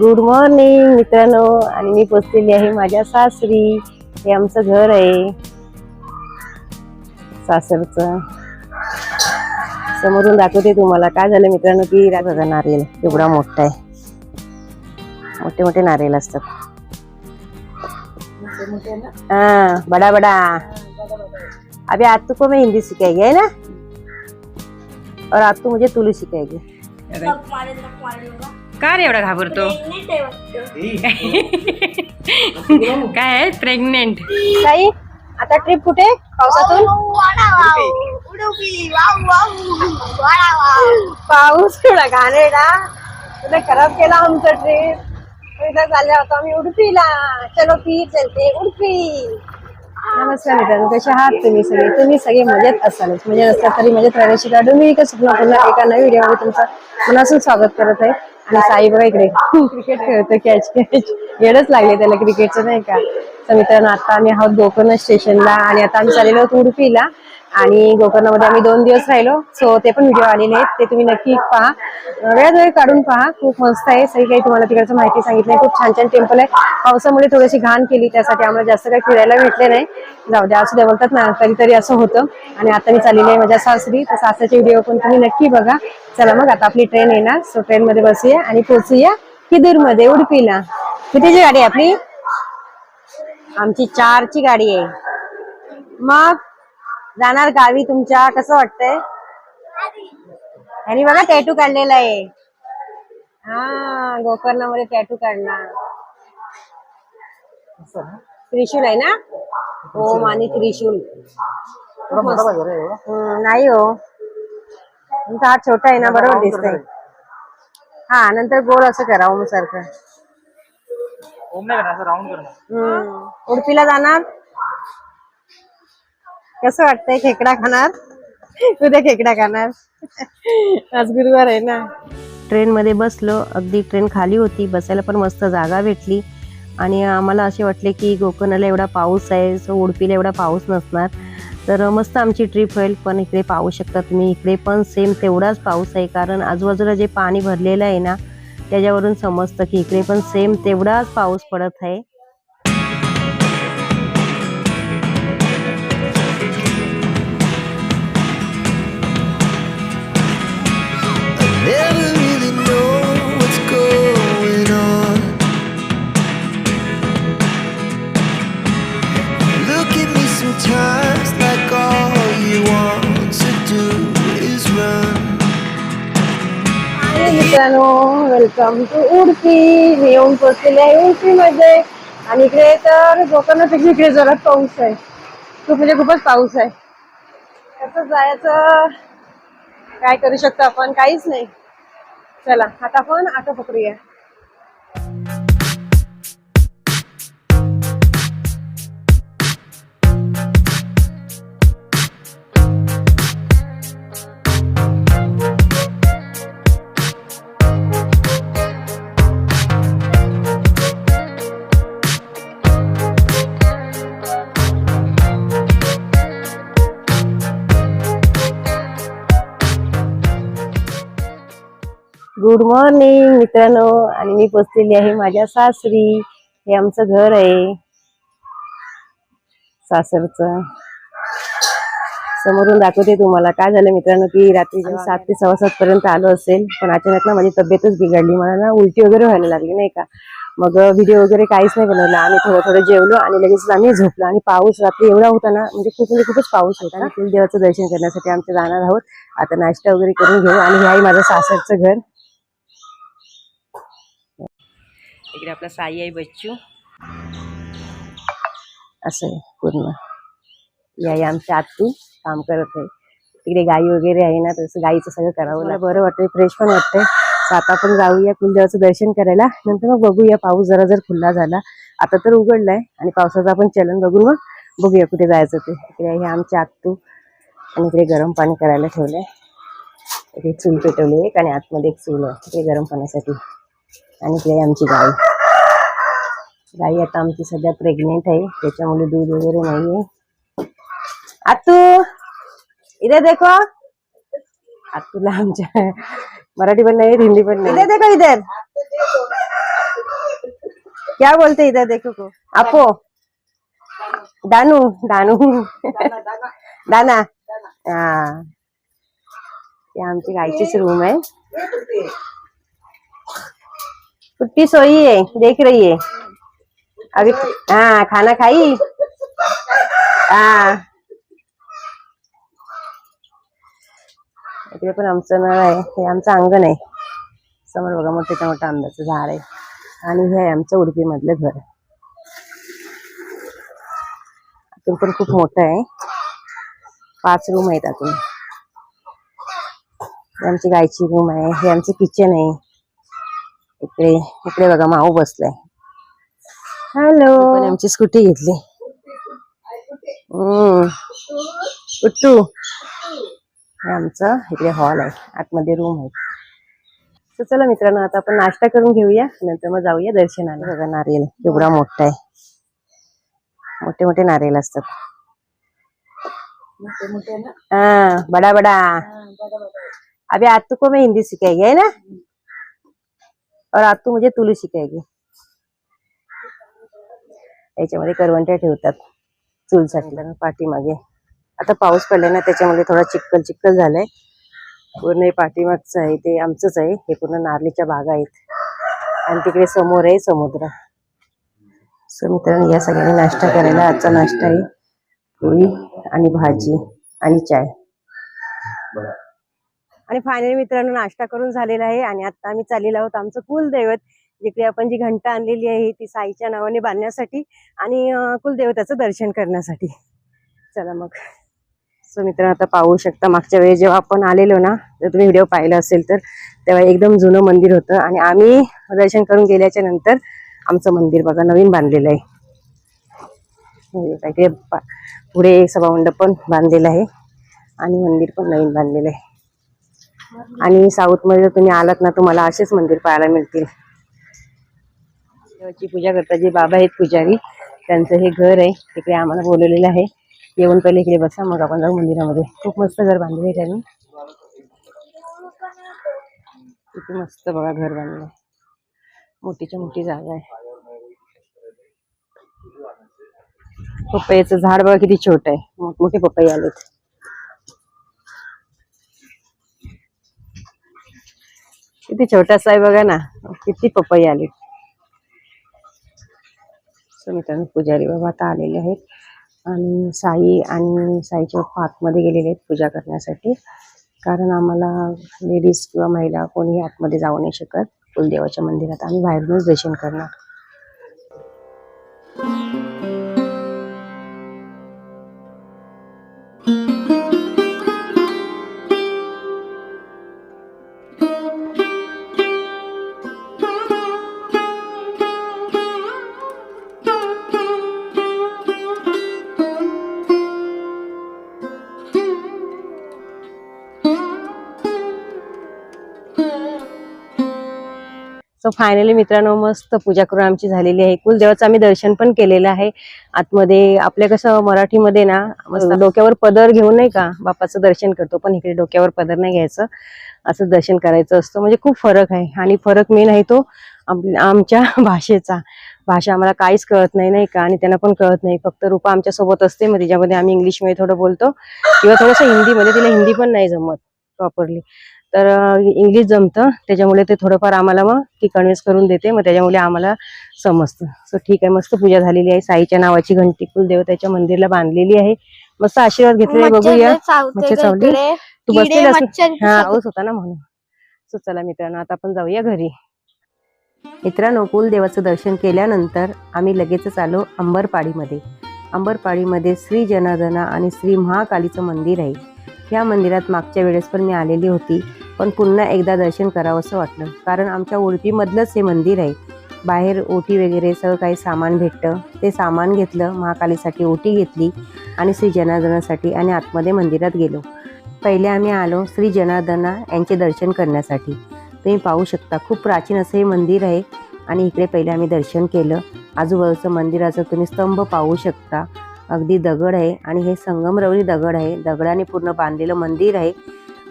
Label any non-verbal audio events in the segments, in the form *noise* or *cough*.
Good morning मित्रांनो. आणि मी पोचलेली आहे माझ्या सासरी. हे आमचं घर आहे. सासरचं. समोरून दाखवते तुम्हाला. काय झालं मित्रांनो की बघा नारियल एवढा मोठा आहे. मोठे मोठे नारियल असतात. हाँ बड़ा बड़ा. अभी आतू को मैं हिंदी सिखाएगी है ना? और आतू मुझे तुलू सिखाएगी. का रे एवढा घाबरतो? काय आहे प्रेग्नेंट ताई आता ट्रिप कुठे? पावसातून? पाऊस एवढा घाणेरडा तुला खराब केला आमचं ट्रिप चालल्या होतो आम्ही उडपीला. चलो पी चलते उडपी. नमस्कार मित्रांनो कसे आहात तुम्ही सगळे? तुम्ही सगळे मजेत असालच म्हणजे तरी मजेत राहण्याची काढून मी एका नवीन व्हिडिओमध्ये तुमचं मनापासून स्वागत करत आहे. साई बघा इकडे क्रिकेट खेळतो कॅच कॅच येडच लागले त्याला क्रिकेटचं नाही का? तर मित्रांनो आता आम्ही आहोत गोकर्ण स्टेशनला आणि आता आम्ही चाललेलो आहोत उडपीला. आणि गोकर्णामध्ये आम्ही दोन दिवस राहिलो. सो ते पण व्हिडिओ आलेले आहेत. ते तुम्ही नक्की पहा. वेळात वेळ काढून पहा. खूप मस्त आहे. सगळी काही तुम्हाला तिकडचं माहिती सांगितलं खूप छान छान टेम्पल आहे. पावसामुळे थोडीशी घाण केली त्यासाठी आम्हाला जास्त काही फिरायला भेटले नाही. जाऊ द्या असू द्या बोलतात ना कधीतरी असं होतं. आणि आता मी चाललेली आहे माझ्या सासरी. तर सासऱ्याचे व्हिडिओ पण तुम्ही नक्की बघा. चला मग आता आपली ट्रेन येणार. सो ट्रेन मध्ये बसूया आणि पोचूया किदूरमध्ये उडपीला. कितीची गाडी आहे आपली? आमची चारची गाडी आहे. मग जाणार गावी तुमच्या कसं वाटतंय? आणि बघा टॅटू काढलेला आहे. हा गोकर्णामध्ये टॅटू काढणार. त्रिशूल आहे ना? ओम आणि त्रिशूल. नाही हो. तुमचा हात छोटा आहे ना बरोबर दिसतंय. हा नंतर गोल असं करा ओम सारखं. ओम नाही. उडपीला जाणार? कसं वाटतंय खेकडा खाणार? उद्या खेकडा खाणार. आज गुरुवार आहे ना. ट्रेनमध्ये बसलो अगदी ट्रेन खाली होती बसायला पण मस्त जागा भेटली. आणि आम्हाला असे वाटले की कोकणाला एवढा पाऊस आहे सो उडपीला एवढा पाऊस नसणार. तर मस्त आमची ट्रिप होईल पण इकडे पाहू शकता तुम्ही. इकडे पण सेम तेवढाच पाऊस आहे कारण आजूबाजूला जे पाणी भरलेलं आहे ना त्याच्यावरून समजतं की इकडे पण सेम तेवढाच पाऊस पडत आहे. मित्रांनो वेलकम टू उडपी मी येऊन पोचलेले आहे उडपी मध्ये आणि इकडे तर कोकणापेक्षा इकडे जोरात पाऊस आहे. खूप म्हणजे खूपच पाऊस आहे. कसं जायचं. काय करू शकतो आपण? काहीच नाही. चला आता आपण ऑटो पकडूया. गुड मॉर्निंग मित्रांनो. आणि मी पोचलेली आहे माझ्या सासरी. हे आमचं घर आहे. सासरचं. समोरून दाखवते तुम्हाला. काय झालं मित्रांनो की रात्री सात ते सव्वा सात पर्यंत आलो असेल पण अचानक ना माझी तब्येतच बिघडली. मला ना उलटी वगैरे व्हायला लागली नाही का? मग व्हिडिओ वगैरे काहीच नाही बनवला. आम्ही थोडं थोडं जेवलो आणि लगेच आम्ही झोपलो. आणि पाऊस रात्री एवढा होता ना म्हणजे खूप म्हणजे खूपच पाऊस होता. आणि कुलदेवाचं दर्शन करण्यासाठी आमचे जाणार आहोत. आता नाश्ता वगैरे करून घेऊ. आणि हे आहे माझं सासरचं घर. इकडे आपला साई आहे बच्चू. असं आहे पूर्ण. ही आहे आमची आत्तू काम करत आहे. तिकडे गाई वगैरे आहे ना तसं गाईचं सगळं करावं मला बरं वाटतंय फ्रेश पण वाटतंय. तर आता आपण जाऊया कुलदेवाचं दर्शन करायला. नंतर मग बघूया पाऊस जरा जर खुल्ला झाला. आता तर उघडलाय आणि पावसाचं आपण चलन बघून मग बघूया कुठे जायचं ते. इकडे आहे आमची आत्तू. आणि इकडे गरम पाणी करायला ठेवलंय. इकडे चूल पेटवली एक आणि आतमध्ये एक चूल आहे. इकडे गरम पाण्यासाठी. आणि इकडे आमची गाय. गाई आता आमची सध्या प्रेग्नेंट आहे. त्याच्यामुळे दूध वगैरे नाहीये. आतू इथे देखो. आतूला आमच्या मराठी पण नाही हिंदी पण नाही. इथे देखो इधर क्या बोलते इधर देखो को? आपो. दानू दानू. दाना. हा. ते आमची गायचीच रूम आहे. कुट्टी सोई है देख रही है अभी हाँ खाना खाई? हाँ. इकडे पण आमचं नळ आहे हे आमचं अंगण आहे. समोर बघा मोठ्याच्या मोठं आंब्याचं झाड आहे. आणि हे आहे आमचं उडपी मधलं घर. आतून पण खूप मोठं आहे. पाच रूम आहेत आतून आमची गायची रूम आहे हे आमचं किचन आहे. इकडे इकडे बघा माऊ बसलाय. हॅलो. पण आमची स्कूटी घेतली. हम्म. उट्टू. आमचं इकडे हॉल आहे. आतमध्ये रूम आहे. तर चला मित्रांनो आता आपण नाश्ता करून घेऊया. नंतर मग जाऊया दर्शनाला. बघा नारियल केवढा मोठा आहे. मोठे मोठे नारियल असतात. हाँ बड़ा बड़ा. अभी आतू को मैं हिंदी है ना? और आतू मुझे तुलू सिखाएगी याच्यामध्ये करवंट्या ठेवतात चूलसाठी. पाठीमागे. आता पाऊस पडलाय ना त्याच्यामध्ये थोडा चिक्कल चिक्कल झालाय. पूर्ण हे पाठीमागचं आहे ते आमचंच आहे. हे पूर्ण नारळीच्या बागा आहेत. आणि तिकडे समोर आहे समुद्र. सो मित्रांनो या सगळ्यांनी नाश्ता करायला आजचा नाश्ता आहे. पोळी आणि भाजी आणि चाय. आणि फायनली मित्रांनो नाश्ता करून झालेला आहे आणि आता आम्ही चाललेलो आहोत आमचं कुलदैवत जिकडे आपण जी घंटा आणलेली आहे ती साईच्या नावाने बांधण्यासाठी आणि कुलदेवताचं दर्शन करण्यासाठी. चला मग. सो मित्रांनो आता पाहू शकता मागच्या वेळी जेव्हा आपण आलेलो ना जर तुम्ही व्हिडिओ पाहिला असेल तर तेव्हा एकदम जुनं मंदिर होतं आणि आम्ही दर्शन करून गेल्याच्यानंतर आमचं मंदिर बघा नवीन बांधलेलं आहे. हो, पुढे सभामंडप पण बांधलेलं आहे आणि मंदिर पण नवीन बांधलेलं आहे. आणि साऊथमध्ये जर तुम्ही आलात ना तुम्हाला असेच मंदिर पाहायला मिळतील. देवाची पूजा करता जे बाबा आहेत पुजारी त्यांचं हे घर आहे तिकडे आम्हाला बोलवलेलं आहे. येऊन पहिले इकडे बसा मग आपण जाऊ मंदिरामध्ये. खूप मस्त घर बांधले आहे त्यांनी. किती मस्त बघा घर बांधलं मोठीच्या मोठी जागा आहे. पपईचं झाड बघा किती छोट आहे. मोठमोठे पपई आलेत. किती छोटासा आहे बघा ना किती पपई आले. सो मित्रांनो पुजारी बाबा आता आलेले आहेत. आणि साई आणि साईच्या बाप्पा आतमध्ये गेलेले आहेत पूजा करण्यासाठी. कारण आम्हाला लेडीज किंवा महिला कोणीही आतमध्ये जाऊ नाही शकत. कुलदेवाच्या मंदिरात आम्ही बाहेरूनच दर्शन करणार. फायनली मित्रांनो मस्त पूजा करून आमची झालेली आहे. कुलदेवाचं आम्ही दर्शन पण केलेलं आहे. आतमध्ये आपल्या कसं मराठीमध्ये ना मस्त डोक्यावर पदर घेऊन नाही का बापाचं दर्शन करतो पण इकडे डोक्यावर पदर नाही घ्यायचं. असं दर्शन करायचं असतं. म्हणजे खूप फरक आहे. आणि फरक मेन आहे तो आम- आमच्या *laughs* भाषेचा. भाषा आम्हाला काहीच कळत नाही नाही का? आणि त्यांना पण कळत नाही. फक्त रूपा आमच्यासोबत असते. मग तिच्यामध्ये आम्ही इंग्लिशमध्ये थोडं बोलतो. किंवा थोडंसं हिंदीमध्ये. तिला हिंदी पण नाही जमत प्रॉपरली तर इंग्लिश जमतं. त्याच्यामुळे ते थोडंफार आम्हाला मग ती कन्व्हिन्स करून देते. मग त्याच्यामुळे आम्हाला समजतं. सो ठीक आहे. मस्त पूजा झालेली आहे. साईच्या नावाची घंटी कुलदेवताच्या मंदिरला बांधलेली आहे. मस्त आशीर्वाद घेतलेला बघूया. मच्छर चावली? तू बसलेली असं हा पाऊस होता ना म्हणून. सो चला मित्रांनो आता आपण जाऊया घरी. मित्रांनो कुलदेवाचं दर्शन केल्यानंतर आम्ही लगेचच आलो अंबरपाडीमध्ये. अंबरपाडीमध्ये श्री जनार्दना आणि श्री महाकालीचं मंदिर आहे. ह्या मंदिरात मागच्या वेळेस पण मी आलेली होती. पण पुन्हा एकदा दर्शन करावं असं वाटलं. कारण आमच्या उडपीमधलंच हे मंदिर आहे. बाहेर ओटी वगैरे सगळं काही सामान भेटतं. ते सामान घेतलं महाकालीसाठी ओटी घेतली आणि श्री जनार्दनासाठी आणि आतमध्ये मंदिरात गेलो. पहिले आम्ही आलो श्री जनार्दना यांचे दर्शन करण्यासाठी. तुम्ही पाहू शकता खूप प्राचीन असं हे मंदिर आहे. आणि इकडे पहिले आम्ही दर्शन केलं. आजूबाजूचं मंदिराचं तुम्ही स्तंभ पाहू शकता. अगदी दगड आहे आणि हे संगमरवरी दगड आहे. दगडाने पूर्ण बांधलेलं मंदिर आहे.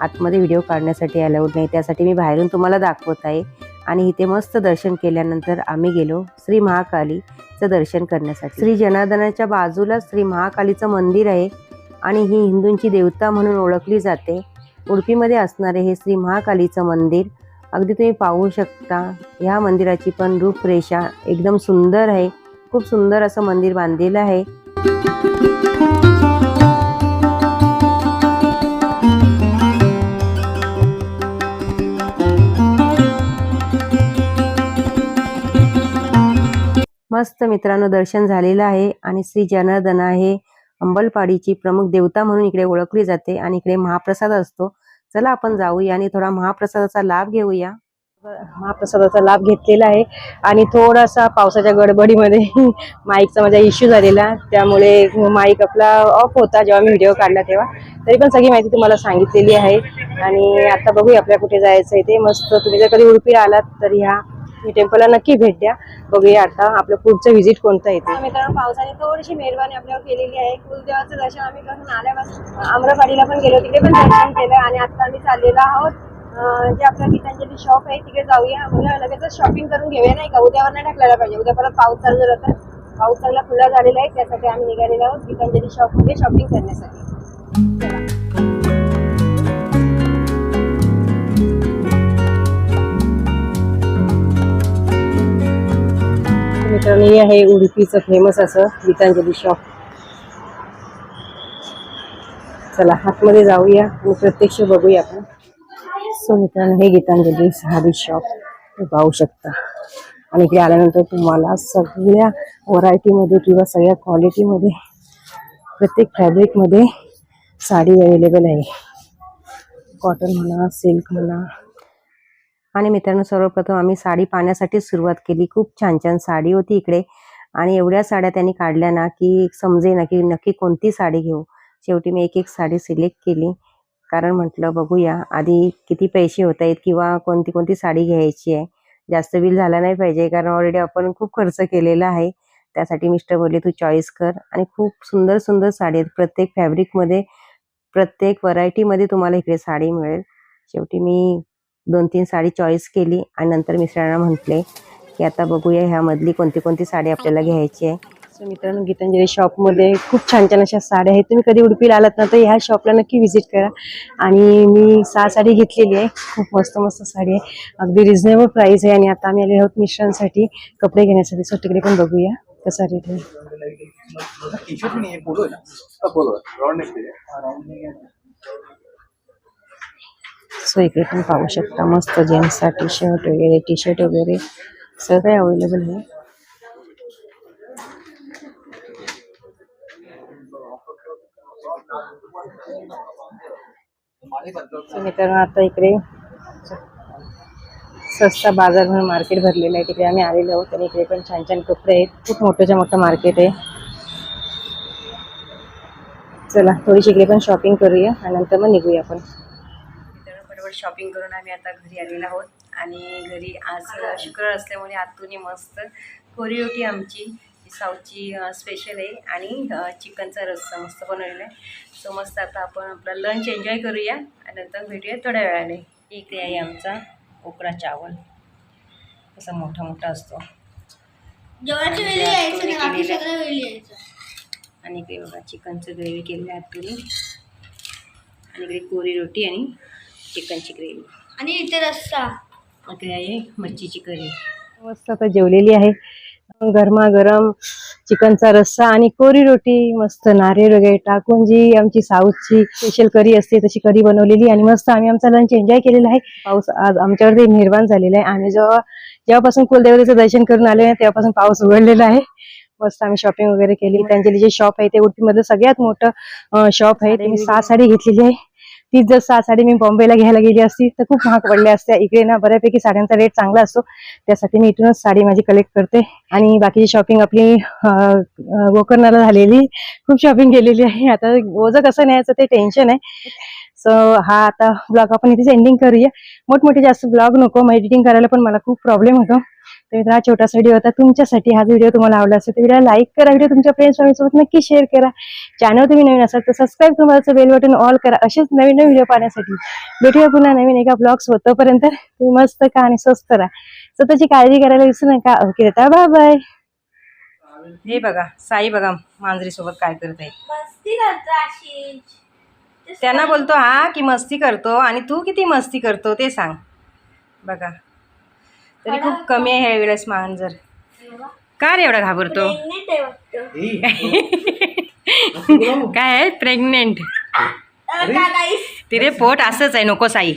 आतमध्ये व्हिडिओ काढण्यासाठी अलाउड नाही. त्यासाठी मी बाहेरून तुम्हाला दाखवत आहे. आणि इथे मस्त दर्शन केल्यानंतर आम्ही गेलो श्री महाकालीचं दर्शन करण्यासाठी. श्री जनार्दनाच्या बाजूला श्री महाकालीचं मंदिर आहे आणि ही हिंदूंची देवता म्हणून ओळखली जाते. उडपीमध्ये असणारे हे श्री महाकालीचं मंदिर अगदी तुम्ही पाहू शकता. ह्या मंदिराची पण रूपरेषा एकदम सुंदर आहे. खूप सुंदर असं मंदिर बांधलेलं आहे. मस्त मित्रांनो दर्शन झालेलं आहे आणि श्री जनार्दना हे अंबलपाडीची प्रमुख देवता म्हणून इकडे ओळखली जाते आणि इकडे महाप्रसाद असतो. चला आपण जाऊया आणि थोडा महाप्रसादाचा लाभ घेऊया. महाप्रसादाचा लाभ घेतलेला आहे. आणि थोडासा पावसाच्या गडबडीमध्ये *laughs* माईकचा माझा इश्यू झालेला. त्यामुळे माईक आपला ऑफ होता जेव्हा मी व्हिडिओ काढला तेव्हा. तरी पण सगळी माहिती तुम्हाला सांगितलेली आहे. आणि आता बघूया आपल्याला कुठे जायचं आहे ते. मस्त तुम्ही जर कधी उडपी आलात तर ह्या मी टेम्पलला नक्की भेट द्या. बघूया आता आपलं पुढचं व्हिजिट कोणतं येते मित्रांनो पावसाने थोडीशी मेहरबानी आपल्यावर केलेली आहे. कुलदेवाचं दर्शन आम्ही करून आल्यापासून आम्रपाडीला पण गेलो. तिकडे पण दर्शन केलं आणि आता आम्ही चाललेलो आहोत. जे आपलं गीतांजली शॉप आहे तिकडे जाऊया. मला लगेच शॉपिंग करून घेऊया नाही का? उद्यावर नाही टाकलेला पाहिजे. उद्या परत पाऊस चालू झाला तर पाऊस चांगला खुला झालेला आहे त्यासाठी आम्ही निघालेलो आहोत गीतांजली शॉपमध्ये शॉपिंग करण्यासाठी. मित्रांनो हे आहे उडुपीचं फेमस असं गीतांजली शॉप चला आतमध्ये जाऊया आणि प्रत्यक्ष बघूया आपण. सो मित्रांनो हे गीतांजली साडी शॉप पाहू शकता. आणि इकडे आल्यानंतर तुम्हाला सगळ्या व्हरायटीमध्ये किंवा सगळ्या क्वालिटीमध्ये प्रत्येक फॅब्रिकमध्ये साडी अवेलेबल आहे. कॉटन म्हणा सिल्क म्हणा. आणि मित्रांनो सर्वप्रथम आम्ही साडी पाहण्यासाठी सुरुवात केली. खूप छान छान साडी होती इकडे. आणि एवढ्या साड्या त्यांनी काढल्या ना की समजे ना की नक्की कोणती साडी घेऊ? शेवटी मी एक एक साडी सिलेक्ट केली. कारण म्हटलं बघूया आधी किती पैसे होत आहेत किंवा कोणती कोणती साडी घ्यायची आहे? जास्त बिल झाला नाही पाहिजे कारण ऑलरेडी आपण खूप खर्च केलेला आहे. त्यासाठी मिस्टर बोलले तू चॉईस कर. आणि खूप सुंदर सुंदर साडी आहेत. प्रत्येक फॅब्रिकमध्ये प्रत्येक व्हरायटीमध्ये तुम्हाला इकडे साडी मिळेल. शेवटी मी दोन तीन साडी चॉईस केली आणि नंतर मिस्टरांना म्हटले की आता बघूया ह्यामधली कोणती कोणती साडी आपल्याला घ्यायची आहे. सो मित्रांनो गीतांजली शॉपमध्ये खूप छान छान अशा साड्या आहेत. तुम्ही कधी उडपीला आलात ना तर ह्या शॉपला नक्की व्हिजिट करा. आणि मी सहा साडी घेतलेली आहे. खूप मस्त मस्त साडी आहे. अगदी रिझनेबल प्राइस आहे आणि आता आम्ही आले आहोत मिस्टरांसाठी कपडे घेण्यासाठी. सो तिकडे पण बघूया कसा रेट आहे. सो इकडे पण पाहू शकता मस्त जेंट्सचा टी शर्ट वगैरे टी शर्ट वगैरे. सगळे अवेलेबल आहे. मित्रांनो आता इकडे सस्ता बाजार म्हणून मार्केट भरलेलं आहे. तिकडे आम्ही आलेलो आहोत आणि इकडे पण छान छान कपडे आहेत. खूप मोठ्याच्या मोठं मार्केट आहे. चला थोडीशी इकडे पण शॉपिंग करूया आणि नंतर मग निघूया आपण. मित्रांनो फटाफट शॉपिंग करून आम्ही आता घरी आलेलो आहोत. आणि घरी आज शुक्रवार असल्यामुळे आतून मस्त कोरी रोटी आमची. साऊथची स्पेशल आहे. आणि चिकनचा रस्सा मस्त बनवलेला आहे. सो मस्त आता आपण आपला लंच एन्जॉय करूया. आणि नंतर भेटूया थोड्या वेळाने. इकडे आहे आमचा ओकरा चावल. कसा मोठा मोठा असतो. जेवणाची वेळी यायचं नाही बाकी सगळं वेळी यायचं. आणि इकडे बघा चिकनचं ग्रेव्ही केलेलं आहे आतून. आणि इकडे कोरी रोटी आणि चिकनची ग्रेव्ही आणि इथे रस्सा. इकडे आहे मच्छीची करी मस्त आता जेवलेली आहे. गरमागरम चिकनचा रस्सा आणि कोरी रोटी मस्त नारळ वगैरे टाकून जी आमची साऊथची स्पेशल करी असते तशी करी बनवलेली आणि मस्त आम्ही आमचा लंच एन्जॉय केलेला आहे. पाऊस आज आमच्यावरती निर्माण झालेला आहे. आम्ही जेव्हा जेव्हापासून कुलदेवतेचं दर्शन करून आले तेव्हापासून पाऊस उघडलेला आहे. मस्त आम्ही शॉपिंग वगैरे केली. त्यांचे जे शॉप आहे ते उडपीमधलं सगळ्यात मोठं शॉप आहे. ते मी सहा साडी घेतलेली आहे. तीच जर सात साडी मी बॉम्बेला घ्यायला गेली असती तर खूप महाग पडल्या असत्या. इकडे ना बऱ्यापैकी साड्यांचा रेट चांगला असतो. त्यासाठी मी इथूनच साडी माझी कलेक्ट करते. आणि बाकीची शॉपिंग आपली गोकर्णाला झालेली. खूप शॉपिंग केलेली आहे. आता ओझं कसं न्यायचं ते टेन्शन आहे. सो हा आता ब्लॉग आपण इथेच एंडिंग करूया. मोठमोठे जास्त ब्लॉग नको. मग एडिटिंग करायला पण मला खूप प्रॉब्लेम होतो. तर मित्र हा छोटासा व्हिडिओ होता. तुमच्यासाठी हा व्हिडिओ तुम्हाला आवडला असेल तर व्हिडिओ लाईक करा. व्हिडिओ तुमच्या फ्रेंड्स सोबत नक्की शेअर करा. चॅनल तुम्ही नवीन असाल तर सबस्क्राईब तुम्हाला बेल बटन ऑल करा. असेच नवीन नवीन व्हिडिओ पाहण्यासाठी भेटूया पुन्हा नवीन एका ब्लॉग्स तोपर्यंत तुम्ही मस्त का आणि स्वस्त राहा. स्वतःची काळजी करायला विसरू नका. ओके बाय बाय हे बघा साई बघा मांजरी सोबत काय करत आहे. मस्ती करतो आशिष त्यांना बोलतो हा की मस्ती करतो आणि तू किती मस्ती करतो ते सांग. बघा तरी खूप कमी आहे ह्या वेळेस मांजर. का रे एवढा घाबरतो? *laughs* काय आहे? प्रेग्नेंट? तिरे पोट असंच आहे नको साई.